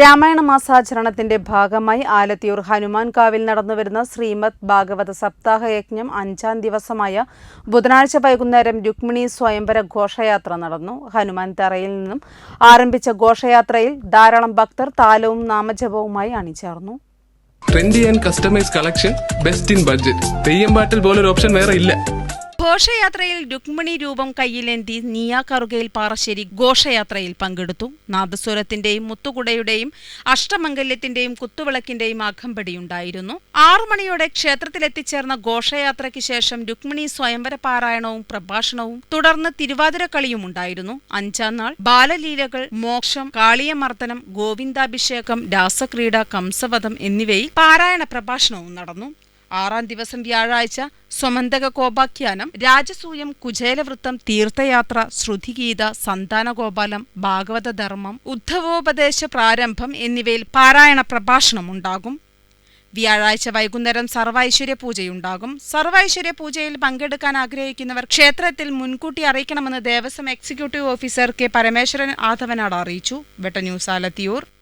Ramayana മാസാചരണത്തിന്റെ ഭാഗമായി ആലത്തിയൂർ ഹനുമാൻ കാവിൽ നടന്നുവരുന്ന ശ്രീമദ് ഭാഗവത സപ്താഹ യജ്ഞം അഞ്ചാം ദിവസമായ ബുധനാഴ്ച വൈകുന്നേരം രുക്മിണി സ്വയംവര ഘോഷയാത്ര നടന്നു. ഹനുമാൻ തറയിൽ നിന്നും ആരംഭിച്ച ഘോഷയാത്രയിൽ ധാരാളം ഭക്തർ താലവും നാമജപവുമായി അണിചേർന്നു. Trendy and customise collection best in budget പോലൊരു ഓപ്ഷൻ വേറെ ഇല്ല. ഘോഷയാത്രയിൽ രുക്മിണി രൂപം കയ്യിലേന്തി നിയ കറുകയിൽ പാറശ്ശേരി ഘോഷയാത്രയിൽ പങ്കെടുത്തു. നാദസ്വരത്തിന്റെയും മുത്തുകുടയുടെയും അഷ്ടമംഗല്യത്തിന്റെയും കുത്തുവിളക്കിന്റെയും അകമ്പടിയുണ്ടായിരുന്നു. ആറു മണിയോടെ ക്ഷേത്രത്തിലെത്തിച്ചേർന്ന ഘോഷയാത്രയ്ക്ക് ശേഷം രുക്മിണി സ്വയംവര പാരായണവും പ്രഭാഷണവും തുടർന്ന് തിരുവാതിരക്കളിയും ഉണ്ടായിരുന്നു. അഞ്ചാം നാൾ ബാലലീലകൾ മോക്ഷം കാളിയമർദ്ദനം ഗോവിന്ദാഭിഷേകം രാസക്രീഡ കംസവധം എന്നിവയിൽ പാരായണ പ്രഭാഷണവും നടന്നു. ആറാം ദിവസം വ്യാഴാഴ്ച സ്വമന്തക കോപാഖ്യാനം രാജസൂയം കുചേലവൃത്തം തീർത്ഥയാത്ര ശ്രുതിഗീത സന്താനഗോപാലം ഭാഗവതധർമ്മം ഉദ്ധവോപദേശ പ്രാരംഭം എന്നിവയിൽ പാരായണ പ്രഭാഷണമുണ്ടാകും വ്യാഴാഴ്ച വൈകുന്നേരം സർവൈശ്വര്യ പൂജയുണ്ടാകും. സർവൈശ്വര്യ പൂജയിൽ പങ്കെടുക്കാൻ ആഗ്രഹിക്കുന്നവർ ക്ഷേത്രത്തിൽ മുൻകൂട്ടി അറിയിക്കണമെന്ന് Devaswom executive officer K Parameswaran Athavanad അറിയിച്ചു. വെട്ട ന്യൂസ് ആലത്തിയൂർ.